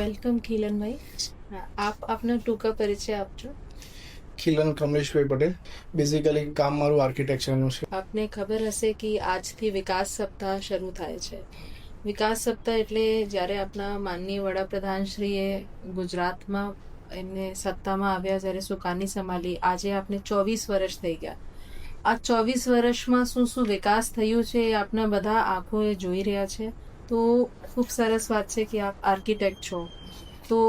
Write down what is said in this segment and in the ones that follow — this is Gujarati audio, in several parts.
વેલકમ કિલનભાઈ આપ આપનો ટૂંકા પરિચય આપજો ખીલન કમલેશભાઈ પટેલ બેઝિકલી કામ મારું આર્કિટેક્ચરનું છે. આપને ખબર હશે કે આજથી વિકાસ સપ્તાહ શરૂ થાય છે. વિકાસ સપ્તાહ એટલે જ્યારે આપણા માનનીય વડાપ્રધાનશ્રીએ ગુજરાતમાં એમને સત્તામાં આવ્યા જ્યારે સુકાની સંભાળી આજે આપને ચોવીસ વર્ષ થઈ ગયા. આ ચોવીસ વર્ષમાં શું શું વિકાસ થયું છે એ આપના બધા આંખોએ જોઈ રહ્યા છે. તો ખૂબ સરસ વાત છે કે આપ આર્કિટેક્ટ છો. તો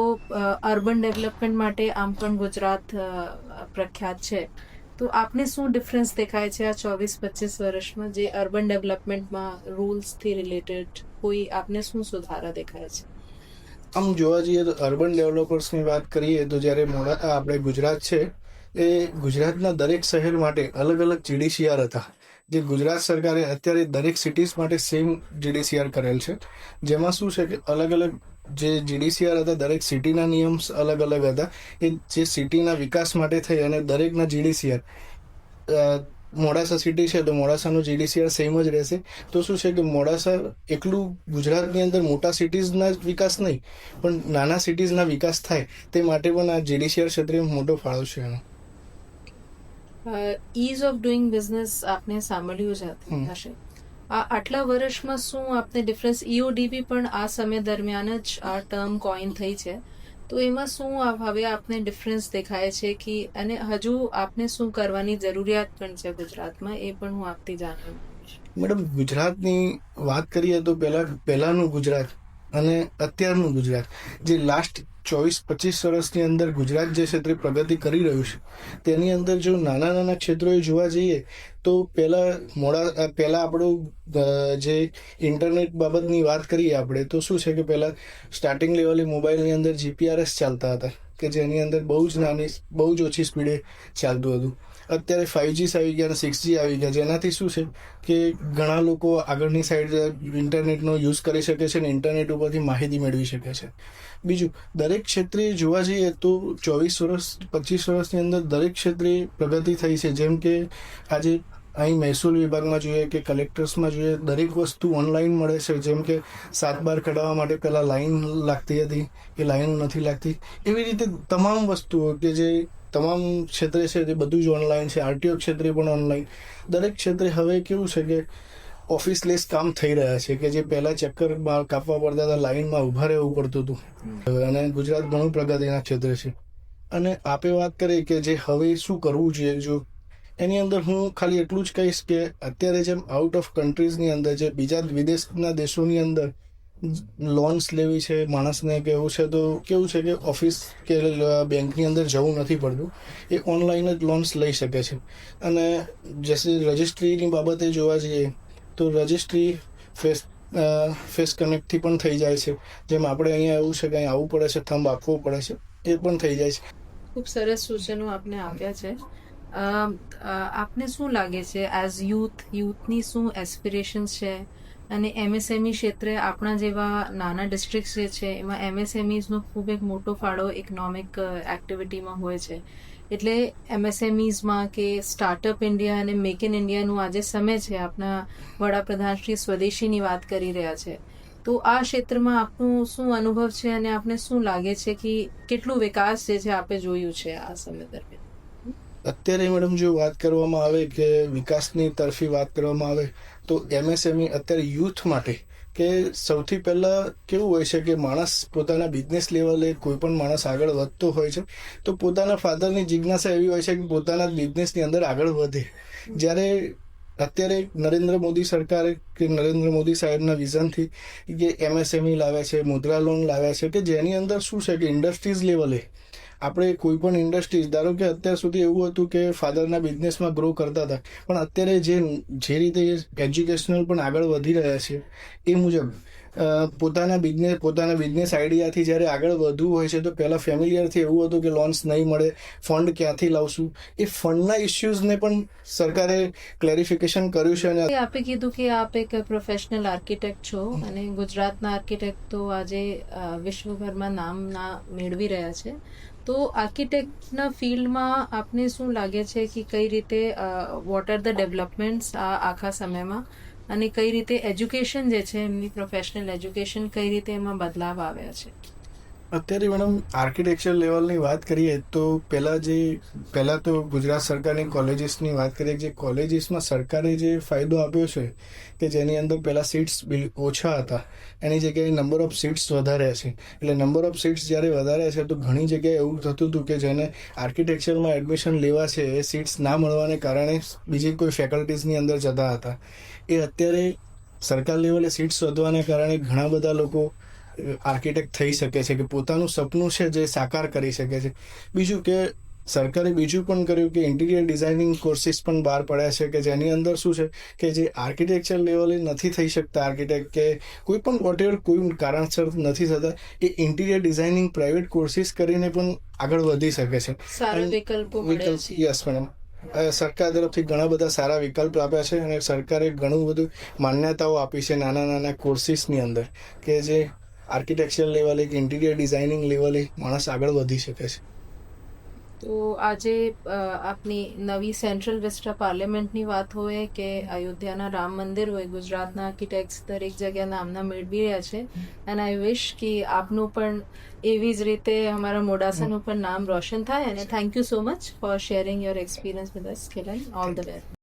અર્બન ડેવલપમેન્ટ માટે આમ પણ ગુજરાત પ્રખ્યાત છે. તો આપને શું ડિફરન્સ દેખાય છે આ ચોવીસ પચીસ વર્ષમાં જે અર્બન ડેવલપમેન્ટમાં રૂલ્સથી રિલેટેડ કોઈ આપને શું સુધારા દેખાય છે? આમ જોવા જઈએ તો અર્બન ડેવલપર્સની વાત કરીએ તો જ્યારે મોડા, આપણે ગુજરાત છે, એ ગુજરાતના દરેક શહેર માટે અલગ અલગ જીડીસીઆર હતા. જે ગુજરાત સરકારે અત્યારે દરેક સિટીઝ માટે સેમ જીડીસીઆર કરેલ છે. જેમાં શું છે કે અલગ અલગ જે જીડીસીઆર હતા, દરેક સિટીના નિયમ્સ અલગ અલગ હતા. એ જે સિટીના વિકાસ માટે થઈ અને દરેકના જીડીસીઆર મોડાસા સિટી છે તો મોડાસાનું જીડીસીઆર સેમ જ રહેશે. તો શું છે કે મોડાસા એકલું ગુજરાતની અંદર મોટા સિટીઝના વિકાસ નહીં, પણ નાના સિટીઝના વિકાસ થાય તે માટે પણ આ જીડીસીઆર ક્ષેત્રે મોટો ફાળો છે એનો. ઇઝ ઓફ ડુઈંગ બિઝનેસ આપને સાંભળ્યું જ હશે. આ આટલા વર્ષમાં શું આપને ડિફરન્સ ઈઓડીબી પણ આ સમય દરમિયાન જ આ ટર્મ કોઈન થઈ છે. તો એમાં શું હવે આપને ડિફરન્સ દેખાય છે કે અને હજુ આપને શું કરવાની જરૂરિયાત પણ છે ગુજરાતમાં? એ પણ હું આપતી જાણું મેડમ ગુજરાતની વાત કરીએ તો પહેલા પહેલાનું ગુજરાત અને અત્યારનું ગુજરાત. જે લાસ્ટ ચોવીસ પચીસ વર્ષની અંદર ગુજરાત જે ક્ષેત્રે પ્રગતિ કરી રહ્યું છે. તેની અંદર જો નાના નાના ક્ષેત્રોએ જોવા જઈએ, તો પહેલાં મોડા પહેલાં આપણું જે ઇન્ટરનેટ બાબતની વાત કરીએ આપણે, તો શું છે કે પહેલાં સ્ટાર્ટિંગ લેવલે મોબાઈલની અંદર જીપીઆરએસ ચાલતા હતા, કે જેની અંદર બહુ જ નાની, બહુ જ ઓછી સ્પીડે ચાલતું હતું. અત્યારે ફાઇવજી આવી ગયા અને સિક્સજી આવી ગયા. જેનાથી શું છે કે ઘણા લોકો આગળની સાઈડ ઇન્ટરનેટનો યુઝ કરી શકે છે અને ઇન્ટરનેટ ઉપરથી માહિતી મેળવી શકે છે. બીજું, દરેક ક્ષેત્રે જોવા જઈએ તો ચોવીસ વર્ષ, પચીસ વર્ષની અંદર દરેક ક્ષેત્રે પ્રગતિ થઈ છે. જેમ કે આજે અહીં મહેસૂલ વિભાગમાં જોઈએ કે કલેક્ટર્સમાં જોઈએ, દરેક વસ્તુ ઓનલાઈન મળે છે. જેમ કે સાત બાર કઢાવવા માટે પહેલાં લાઈન લાગતી હતી કે લાઈનો નથી લાગતી. એવી રીતે તમામ વસ્તુઓ કે જે તમામ ક્ષેત્રે છે તે બધું જ ઓનલાઈન છે આરટીઓ ક્ષેત્રે પણ ઓનલાઈન દરેક ક્ષેત્રે હવે કેવું છે કે ઓફિસલેસ કામ થઈ રહ્યા છે કે જે પહેલાં ચક્કર કાપવા પડતા હતા લાઇનમાં ઊભા રહેવું પડતું હતું. અને ગુજરાત ઘણું પ્રગતિના ક્ષેત્રે છે. અને આપે વાત કરી કે જે હવે શું કરવું જોઈએ જો એની અંદર હું ખાલી એટલું જ કહીશ કે અત્યારે જેમ આઉટ ઓફ કન્ટ્રીઝની અંદર જે બીજા વિદેશના દેશોની અંદર લોન્સ લેવી છે, માણસને કે એવું છે, તો કેવું છે કે ઓફિસ કે બેંકની અંદર જવું નથી પડતું. એ ઓનલાઈન જ લોન્સ લઈ શકે છે. અને જેસે રજિસ્ટ્રીની બાબતે જોવા જઈએ, તો રજિસ્ટ્રી ફેસ ફેસ કનેક્ટથી પણ થઈ જાય છે. જેમ આપણે અહીંયા એવું છે કે અહીં આવવું પડે છે, થંબ આપવો પડે છે, એ પણ થઈ જાય છે. ખૂબ સરસ સૂચનો આપને આપ્યા છે. આપને શું લાગે છે? એઝ યુથ યુથની શું એસ્પિરેશન્સ છે? અને એમએસએમઈ ક્ષેત્રે આપણા જેવા નાના ડિસ્ટ્રિક્ટ જે છે, એમાં એમએસએમઈઝનો ખૂબ એક મોટો ફાળો ઇકોનોમિક એક્ટિવિટીમાં હોય છે. એટલે એમએસએમઈઝમાં કે સ્ટાર્ટઅપ ઇન્ડિયા અને મેક ઇન ઇન્ડિયાનું આજે સમય છે આપણા વડાપ્રધાન શ્રી સ્વદેશીની વાત કરી રહ્યા છે. તો આ ક્ષેત્રમાં આપનું શું અનુભવ છે અને આપને શું લાગે છે કે કેટલું વિકાસ જે છે આપે જોયું છે આ સમય દરમિયાન? અત્યારે મેડમ જો વાત કરવામાં આવે કે વિકાસની તરફી વાત કરવામાં આવે તો એમએસએમઈ અત્યારે યુથ માટે કે સૌથી પહેલાં કેવું હોય છે કે માણસ પોતાના બિઝનેસ લેવલે કોઈ પણ માણસ આગળ વધતો હોય છે, તો પોતાના ફાધરની જિજ્ઞાસા એવી હોય છે કે પોતાના બિઝનેસની અંદર આગળ વધે. જ્યારે અત્યારે નરેન્દ્ર મોદી સરકારે કે નરેન્દ્ર મોદી સાહેબના વિઝનથી કે એમએસએમઈ લાવ્યા છે, મુદ્રા લોન લાવ્યા છે, કે જેની અંદર શું છે કે ઇન્ડસ્ટ્રીઝ લેવલે આપણે કોઈ પણ ઇન્ડસ્ટ્રીઝ ધારો કે અત્યાર સુધી એવું હતું કે ફાધરના બિઝનેસમાં ગ્રો કરતા હતા પણ અત્યારે જે જે રીતે એજ્યુકેશનલ પણ આગળ વધી રહ્યા છે એ મુજબ પોતાના બિઝનેસ પોતાના બિઝનેસ આઈડિયાથી જ્યારે આગળ વધવું હોય છે તો પહેલાં ફેમિલિયરથી એવું હતું કે લોન્સ નહીં મળે ફંડ ક્યાંથી લાવશું? એ ફંડના ઇસ્યુઝને પણ સરકારે ક્લેરિફિકેશન કર્યું છે અને આપે કીધું કે આપ એક પ્રોફેશનલ આર્કિટેક્ટ છો અને ગુજરાતના આર્કિટેક્ટ તો આજે વિશ્વભરમાં નામના મેળવી રહ્યા છે. તો આર્કિટેક્ટના ફિલ્ડમાં આપને શું લાગે છે કે કઈ રીતે વોટ આર ધ ડેવલપમેન્ટ્સ આ આખા સમયમાં? અને કઈ રીતે એજ્યુકેશન જે છે, એમની પ્રોફેશનલ એજ્યુકેશન કઈ રીતે એમાં બદલાવ આવ્યા છે? અત્યારે મેડમ આર્કિટેક્ચર લેવલની વાત કરીએ તો પહેલાં જે, પહેલાં તો ગુજરાત સરકારની કોલેજીસની વાત કરીએ, જે કોલેજીસમાં સરકારે જે ફાયદો આપ્યો છે કે જેની અંદર પહેલાં સીટ્સ ઓછા હતા, એની જગ્યાએ નંબર ઓફ સીટ્સ વધારે છે. એટલે નંબર ઓફ સીટ્સ જ્યારે વધારે છે તો ઘણી જગ્યાએ એવું થતું હતું કે જેને આર્કિટેક્ચરમાં એડમિશન લેવા છે, એ સીટ્સ ના મળવાને કારણે બીજી કોઈ ફેકલ્ટીઝની અંદર જતા હતા. એ અત્યારે સરકાર લેવલે સીટ્સ વધવાને કારણે ઘણા બધા લોકો આર્કિટેક્ટ થઈ શકે છે કે પોતાનું સપનું છે જે સાકાર કરી શકે છે. બીજું કે સરકારે બીજું પણ કર્યું કે ઇન્ટિરિયર ડિઝાઇનિંગ કોર્સિસ પણ બહાર પડ્યા છે કે જેની અંદર શું છે કે જે આર્કિટેક્ચર લેવલે નથી થઈ શકતા આર્કિટેક્ટ કે કોઈ પણ વોટેવર કોઈ કારણસર નથી થતા એ ઇન્ટિરિયર ડિઝાઇનિંગ પ્રાઇવેટ કોર્સિસ કરીને પણ આગળ વધી શકે છે. વિકલ્પો યસ મેડમ. સરકાર તરફથી ઘણા બધા સારા વિકલ્પ આપ્યા છે અને સરકારે ઘણું બધું માન્યતાઓ આપી છે નાના નાના કોર્સિસની અંદર કે જે આર્કિટેક્ચર લેવલે કે ઇન્ટિરિયર ડિઝાઇનિંગ લેવલે માણસ આગળ વધી શકે છે. તો આજે આપની નવી સેન્ટ્રલ વિસ્ટા પાર્લામેન્ટની વાત હોય કે અયોધ્યાના રામ મંદિર હોય ગુજરાતના આર્કિટેક્ટ્સ દરેક જગ્યા નામના મેળવી રહ્યા છે. એન્ડ આઈ વિશ કે આપનું પણ એવી જ રીતે અમારા મોડાસાનું પણ નામ રોશન થાય. અને thank you so much for sharing your experience with us Kiran all the best